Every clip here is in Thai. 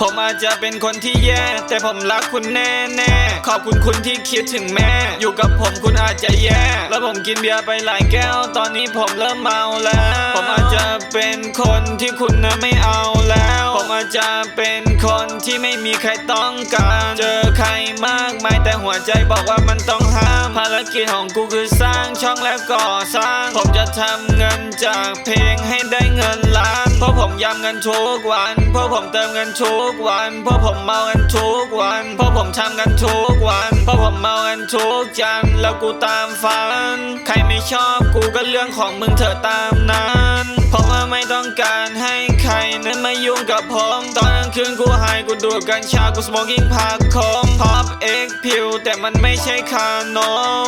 ผมอาจจะเป็นคนที่แย่ แต่ผมรักคุณแน่แน่ขอบคุณคุณที่คิดถึงแม่ อยู่กับผมคุณอาจจะแย่ แล้วผมกินเบียร์ไปหลายแก้ว ตอนนี้ผมเริ่มเมาแล้ว ผมอาจจะเป็นคนที่คุณนะไม่เอาแล้ว ผมอาจจะเป็นคนที่ไม่มีใครต้องการ เจอใครมากมายแต่หัวใจบอกว่ามันต้องห้าม ภารกิจของกูคือสร้างช่องและก่อสร้าง ผมจะทำเงินจากเพลงให้ได้เงินล้าน เพราะผมยำเงินทุกวัน เพราะผมเติมเงินทุกวัน เพราะผมเมากันทุกวัน เพราะผมทำกันทุกวัน เพราะผมเมากันทุกจันแล้วกูตามฝัน ใครไม่ชอบกูก็เรื่องของมึงเถอะตามนั้นเพราะว่าไม่ต้องการให้ใครนั้นมายุ่งกับผมตอนกลางคืนกูหายกูดูดกัญชากูสโมกิ้งผักคมพอปเอ็กพิวแต่มันไม่ใช่ขน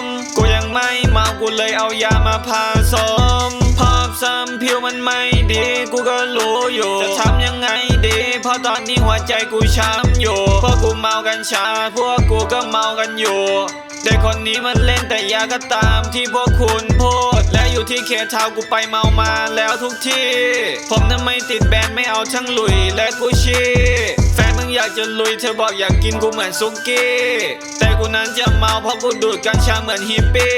ม กูยังไม่เมากูเลยเอายามาผสม ซ้ำพิวมันไม่ดี กูก็รู้อยู่ จะทำยังไงดี เพราะตอนนี้หัวใจกูช้ำอยู่ พวกกูเมากัญชา พวกกูก็เมากันอยู่เด็กคนนี้มันเล่นแต่ยาก็ตามที่พวกคุณพูด และอยู่ที่เคทาวกูไปเมามาแล้วทุกที่ ผมนั้นไม่ติดแบนไม่เอาทั้งหลุยและกุชชี่ มึงอยากจะลุยเธอบอกอยากกินกูเหมือนซุกี้แต่กูนั้นจะเมาเพราะกูดูดกัญชาเหมือนฮิปปี้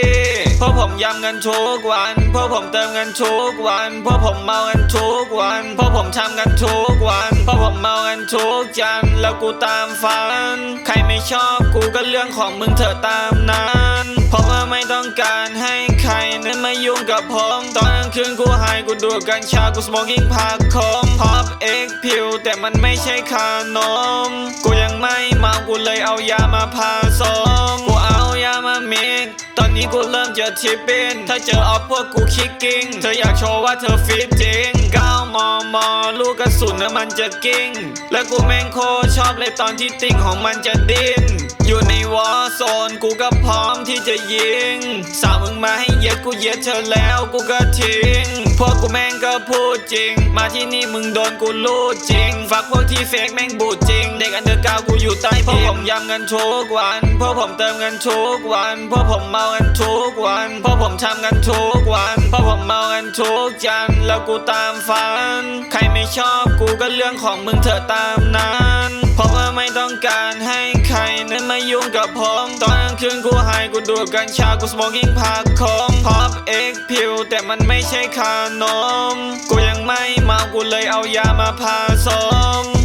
เพราะผมยำเงินทุกวันเพราะผมเติมเงินทุกวันเพราะผมเมาเงินทุกวันเพราะผมทำเงินทุกวันเพราะผมเมาเงินทุกจันทร์แล้วกูตามฝัน ใครไม่ชอบกูก็เรื่องของมึงเธอตามนั้น เพราะว่าไม่ต้องการให้ใครนั้นมายุ่งกับผมตอนกลางคืนกูหายกูดูดกัญชากูสโมกิ้งผักคมพอปเอ็กพิวแต่มันไม่ใช่ขนม กูยังไม่เมากูเลยเอายามาผสม ตอนนี้กูเริ่มจะทิปปินถ้าเจอเอาพวกกูคิกกิ้ง เธออยากโชว์ว่าเธอฟิตจริง9มมลูกกระสุนน่ะมันจะกิ้ง และกูแม่งโคชอบเลยตอนที่ติ่งของมันจะดิ้น อยู่ในวอร์โซนกูก็พร้อมที่จะยิง สาวมึงมาให้เย็ดกูเย็ดเธอแล้วกูก็ทิ้ง พวกกูแม่งก็พูดจริง มาที่นี่มึงโดนกูลูดจริง ฝากพวกที่เฟกแม่งบูดจริง เด็กอันเดอร์กาวกูอยู่ใต้เพราะผมยำเงินทุกวันเพราะผมเติมเงินทุกวันเพราะผมเมากันทุกวัน เพราะผมทำกันทุกวัน เพราะผมเมากันทุกจันแล้วกูตามฝัน ใครไม่ชอบกูก็เรื่องของมึงเถอะตามนั้นเพราะว่าไม่ต้องการให้ใครนั้นมายุ่งกับผมตอนกลางคืนกูหายกูดูดกัญชากูสโมกิ้งผักคมพอปเอ็กพิวแต่มันไม่ใช่ขนม กูยังไม่เมากูเลยเอายามาผสม